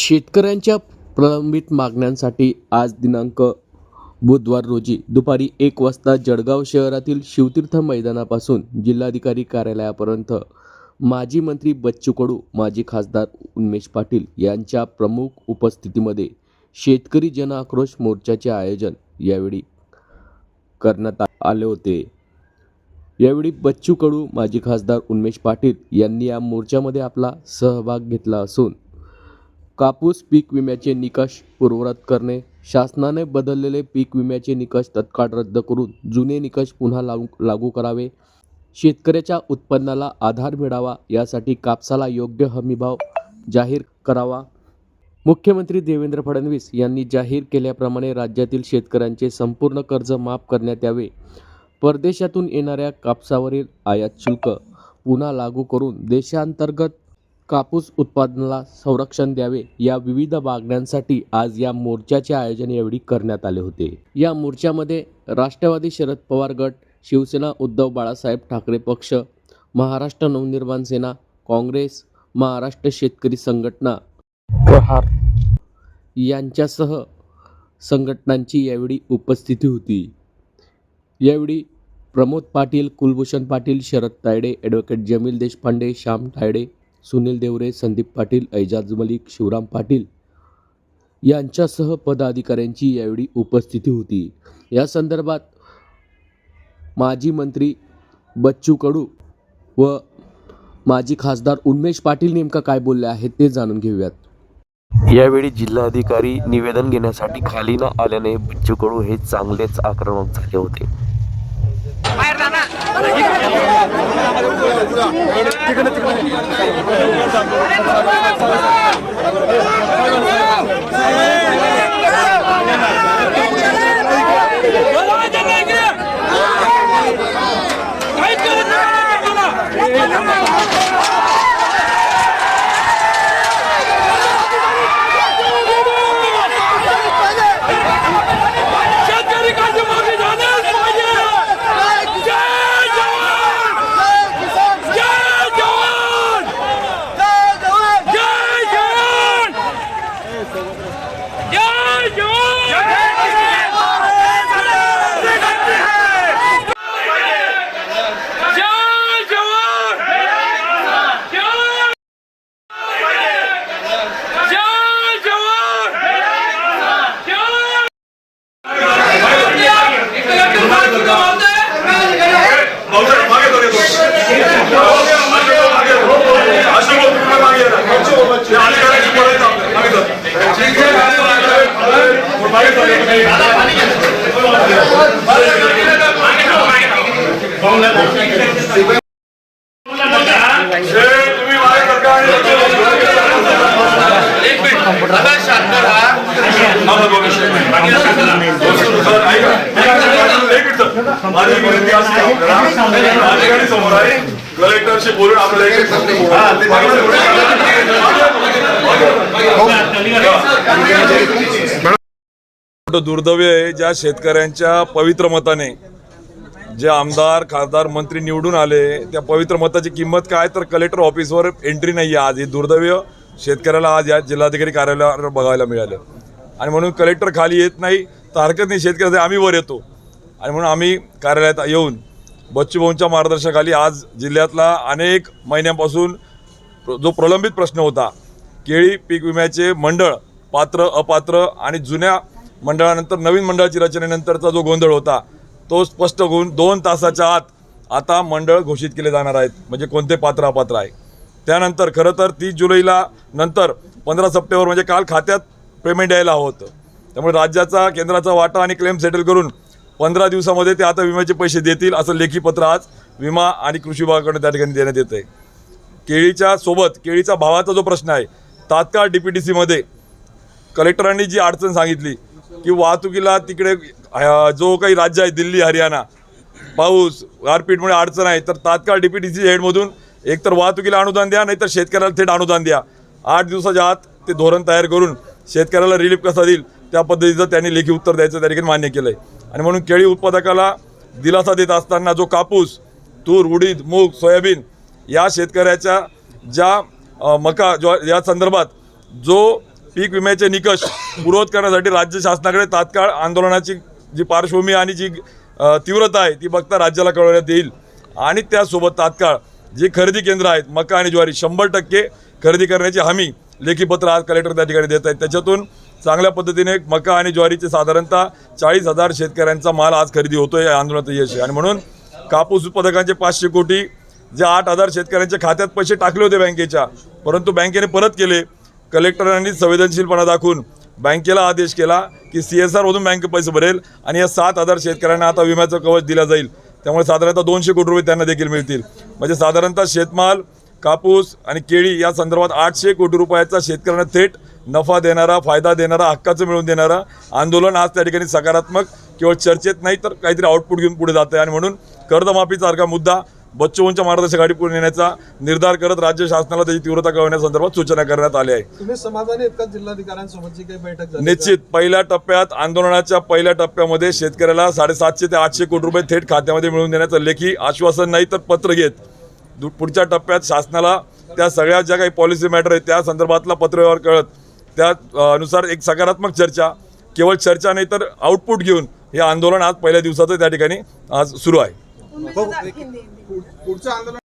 शेतकऱ्यांच्या प्रलंबित मागण्यांसाठी आज दिनांक बुधवार रोजी दुपारी एक वाजता जळगाव शहरातील शिवतीर्थ मैदानापासून जिल्हाधिकारी कार्यालयापर्यंत माजी मंत्री बच्चू कडू माजी खासदार उन्मेश पाटील यांच्या प्रमुख उपस्थितीमध्ये शेतकरी जन आक्रोश मोर्चाचे आयोजन यावेळी करण्यात आले होते. यावेळी बच्चू कडू माजी खासदार उन्मेश पाटील यांनी या मोर्चामध्ये आपला सहभाग घेतला असून कापूस पीक विम्याचे निकष पूर्ववत करणे शासनाने बदललेले पीक विम्याचे निकष तत्काळ रद्द करून जुने निकष पुन्हा लागू लागू करावे. शेतकऱ्याच्या उत्पन्नाला आधार मिळावा यासाठी कापसाला योग्य हमीभाव जाहीर करावा. मुख्यमंत्री देवेंद्र फडणवीस यांनी जाहीर केल्याप्रमाणे राज्यातील शेतकऱ्यांचे संपूर्ण कर्ज माफ करण्यात यावे. परदेशातून येणाऱ्या कापसावरील आयात शुल्क पुन्हा लागू करून देशांतर्गत कापूस उत्पादनाला संरक्षण द्यावे या विविध मागण्यांसाठी आज या मोर्चाचे आयोजन यावेळी करण्यात आले होते. या मोर्चामध्ये राष्ट्रवादी शरद पवार गट शिवसेना उद्धव बाळासाहेब ठाकरे पक्ष महाराष्ट्र नवनिर्माण सेना काँग्रेस महाराष्ट्र शेतकरी संघटना प्रहार यांच्यासह संघटनांची यावेळी उपस्थिती होती. यावेळी प्रमोद पाटील कुलभूषण पाटील शरद तायडे ॲडव्होकेट जमील देशपांडे श्याम तायडे सुनील देवरे संदीप पाटील ऐजाज मलिक शिवराम पाटील यांच्यासह पदाधिकाऱ्यांची यावेळी उपस्थिती होती. या संदर्भात माजी मंत्री बच्चू कडू व माजी खासदार उन्मेष पाटील नेमका काय बोलले आहेत ते जाणून घेऊयात. यावेळी जिल्हाधिकारी निवेदन घेण्यासाठी खाली न आल्याने बच्चू कडू हे चांगलेच आक्रमक झाले होते. बोलावा कलेक्टरशी बोलून आपल्याला मोठं दुर्दैव आहे ज्या शेतकऱ्यांच्या पवित्र मताने जे आमदार खासदार मंत्री निवडून आले त्या पवित्र मताची किंमत काय? तर कलेक्टर ऑफिसवर एंट्री नाही आहे आज. हे दुर्दैव शेतकऱ्याला आज या जिल्हाधिकारी कार्यालयावर बघायला मिळालं. आणि म्हणून कलेक्टर खाली येत नाही तर हरकत नाही शेतकऱ्याचे आम्ही वर येतो. आणि म्हणून आम्ही कार्यालयात येऊन बच्चू भाऊंच्या मार्गदर्शनाखाली आज जिल्ह्यातला अनेक महिन्यांपासून जो प्रलंबित प्रश्न होता केळी पीक विम्याचे मंडळ पात्र अपात्र आणि जुन्या मंडळानंतर नवीन मंडळाची रचनेनंतरचा जो गोंधळ होता तो स्पष्ट होऊन दोन तासाच्या आत आता मंडळ घोषित केले जाणार आहेत म्हणजे कोणते पात्र अपात्र आहे. त्यानंतर खरं तर तीस जुलैला नंतर पंधरा सप्टेंबर म्हणजे काल खात्यात पेमेंट यायला होतं. त्यामुळे राज्याचा केंद्राचा वाटा आणि क्लेम सेटल करून पंधरा दिवसामध्ये ते आता विम्याचे पैसे देतील असं लेखी पत्र आज विमा आणि कृषी विभागाकडून त्या ठिकाणी देण्यात येतं आहे. केळीच्या सोबत केळीचा भावाचा जो प्रश्न आहे तात्काळ डी पी टी सीमध्ये कलेक्टरांनी जी अडचण सांगितली की वाहतुकीला तिकडे जो काही राज्य आहे दिल्ली हरियाणा पाऊस गारपीटमुळे अडचण आहे तर तात्काळ डी पी टी सी हेडमधून एकतर वाहतुकीला अनुदान द्या नाहीतर शेतकऱ्याला थेट अनुदान द्या. आठ दिवसाच्या आत ते धोरण तयार करून शेतकऱ्याला रिलीफ कसा देईल त्या पद्धतीचं त्यांनी लेखी उत्तर द्यायचं त्या ठिकाणी मान्य केलं आहे आणि म्हणून केळी उत्पादकाला दिलासा देत असताना जो कापूस तूर उडीद मूग सोयाबीन या शेतकऱ्याच्या ज्या मका जो या संदर्भात जो पीक विम्याचे निकष पुरवत करण्यासाठी राज्य शासनाकडे तात्काळ आंदोलनाची जी पार्श्वभूमी आणि जी तीव्रता आहे ती बघता राज्याला कळवण्यात येईल. आणि त्यासोबत तात्काळ जी खरेदी केंद्र आहेत मका आणि ज्वारी शंभर टक्के खरेदी करण्याची हमी लेखीपत्र आज कलेक्टर त्या ठिकाणी देत आहेत त्याच्यातून चांगल्या पद्धतीने मका आणि ज्वारीचे साधारणतः चाळीस हजार शेतकऱ्यांचा माल आज खरेदी होतो या आंदोलनात यश आहे. आणि म्हणून कापूस उत्पादकांचे पाचशे कोटी जे आठ हजार शेतकऱ्यांच्या खात्यात पैसे टाकले होते बँकेच्या परंतु बँकेने परत केले. कलेक्टरांनी संवेदनशीलपणा दाखवून बँकेला आदेश केला की सी एस आरमधून बँक पैसे भरेल आणि या सात हजार शेतकऱ्यांना आता विम्याचं कवच दिला जाईल. त्यामुळे साधारणतः दोनशे कोटी रुपये त्यांना देखील मिळतील. म्हणजे साधारणतः शेतमाल कापूस आणि केळी या संदर्भात आठशे कोटी रुपयाचा शेतकऱ्यांना थेट नफा देणारा फायदा देणारा हक्काचं मिळवून देणारा आंदोलन आज त्या ठिकाणी सकारात्मक केवळ चर्चेत नाही तर काहीतरी आउटपुट घेऊन पुढे जात आहे आणि म्हणून कर्जमाफीसारखा मुद्दा बच्चूंच्या मार्गदर्शकासाठी पुढे नेण्याचा निर्धार करत राज्य शासनाला त्याची तीव्रता कळवण्यासंदर्भात सूचना करण्यात आल्या आहे. निश्चित. पहिल्या टप्प्यात आंदोलनाच्या पहिल्या टप्प्यामध्ये शेतकऱ्याला साडेसातशे ते आठशे कोटी रुपये थेट खात्यामध्ये मिळवून देण्याचं लेखी आश्वासन नाही तर पत्र घेत. पुढच्या टप्प्यात शासनाला त्या सगळ्या ज्या काही पॉलिसी मॅटर आहेत त्या संदर्भातला पत्रव्यवहार कळत त्या अ, नुसार एक सकारात्मक चर्चा केवळ चर्चा नाही तर आउटपुट घेऊन हे आंदोलन आज पहिल्या दिवसाचं त्या ठिकाणी आज सुरू आहे. पुढचं आंदोलन